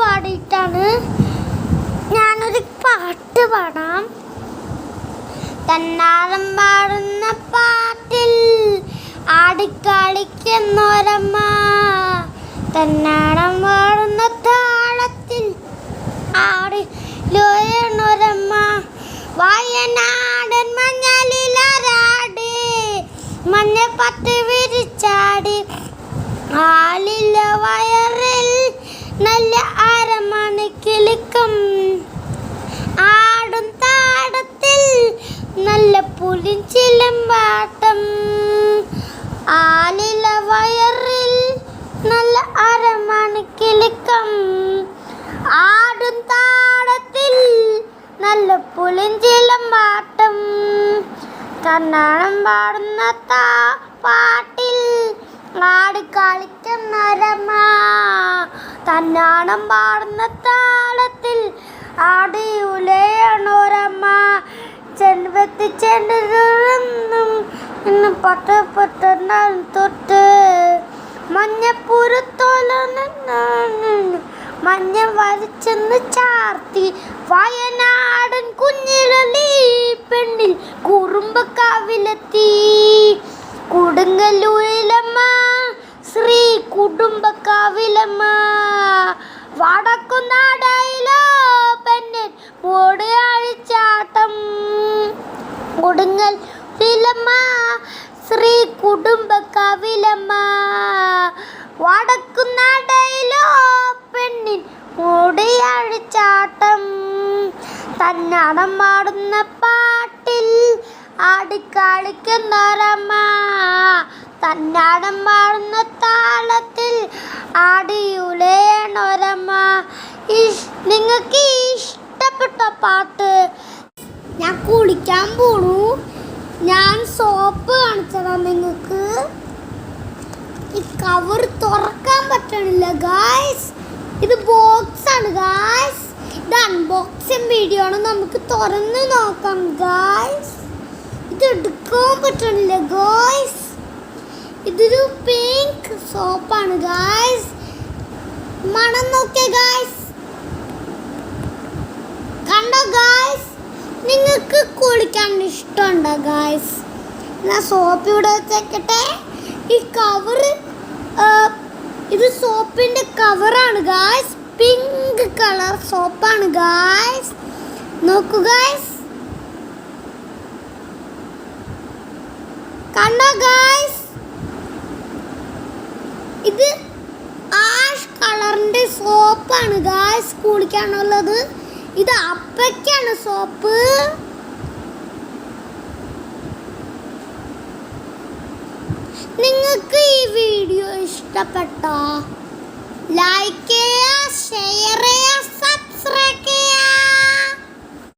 പാടിയിട്ടാണ്. ഞാനൊരു പാട്ട് പാടാം. തന്നാളം പാടുന്ന പാട്ടിൽ ആടിക്കളിക്കുന്നൊരമ്മ തന്നാളം പാടുന്ന താളത്തിൽ ആടി ലോയണൊരമ്മ. വയനാടൻ മഞ്ഞലിലാടി മഞ്ഞ പത്ത് വിരിച്ചാടി. ആലില്ല വയറിൽ നല്ല അരമണി കിളിക്കും ആടും താടത്തിൽ നല്ല പുലിഞ്ചിലമ്പാട്ടം ആലില വയറിൽ നല്ല അരമണി കിളിക്കം ആടും താടത്തിൽ നല്ല പുളിഞ്ചിലമ്പാട്ടം കണ്ണാടം പാടുന്ന താ പാട്ടിൽ ആടിക്കളിക്കുന്നൊരമ്മ തന്നാണം പാടുന്ന താളത്തിൽ ആടിയുലയണോരമ്മ ചെൻപത്തി ചെണ്ടും ഇന്ന് പട്ട പട്ടെണ്ണം തൊട്ട് മഞ്ഞപ്പുരത്തോല മഞ്ഞ വരച്ചെന്ന് ചാർത്തി വയനാടൻ കുഞ്ഞിലി പെണ്ണിൽ കുറുമ്പക്കാവിലെത്തി കൊടുങ്ങല്ലൂരിലമ്മ ശ്രീ കുടുംബക്കാവിലമ്മ. വടക്കുനാടായിലോ കൊടുങ്ങല്ലൂരിലമ്മ ശ്രീ കുടുംബ കവിലമ്മ വടക്കുനാടയിലോ പെണ്ണിൻ മുടിയഴിച്ചാട്ടം തന്നാടം പാടുന്ന പാട്ടിൽ ആടിക്കളിക്കുന്നൊരമ്മ. തന്നാടം പാടുന്ന താളത്തിൽ ആടിയുലേണൊരമ്മ നിങ്ങൾക്ക് ഇഷ്ടപ്പെട്ട പാട്ട് ഞാൻ കുളിക്കാൻ പോണു. ഞാൻ സോപ്പ് കാണിച്ചതാ നിങ്ങൾക്ക് ഈ കവർ തുറക്കാൻ പറ്റണില്ല ഗായ്സ് ഇത് ബോക്സ് ആണ് ഗായ്സ് ഇത് അൺബോക്സിങ് വീഡിയോ ആണ്. നമുക്ക് തുറന്ന് നോക്കാം ഗായ്സ് ഇത് എടുക്കാൻ പറ്റണില്ല ഗായ്സ് ഇതൊരു പിങ്ക് സോപ്പാണ് ഗായ്സ് മണം നോക്കിയ ഗായ്സ് കണ്ടോ ഗായ്സ് നിങ്ങൾക്ക് കുളിക്കാൻ ഇഷ്ടമുണ്ടോ ഗായ്സ് ഞാൻ സോപ്പ് ഇവിടെ വെച്ചേക്കട്ടെ. ഈ കവർ ഇത് സോപ്പിന്റെ കവറാണ് ഗായ്സ് പിങ്ക് കളർ സോപ്പാണ് ഗായ്സ് നോക്കൂ ഗായ്സ് കണ്ടോ ഗായ്സ് ഇത് ആഷ് കളറിന്റെ സോപ്പാണ് ഗായ്സ് കുളിക്കാനുള്ളത്. ഇത് അപ്പയ്ക്കാണ് സോപ്പ്. നിങ്ങൾക്ക് ഈ വീഡിയോ ഇഷ്ടപ്പെട്ടോ? ലൈക്ക് ചെയ്യുക ഷെയർ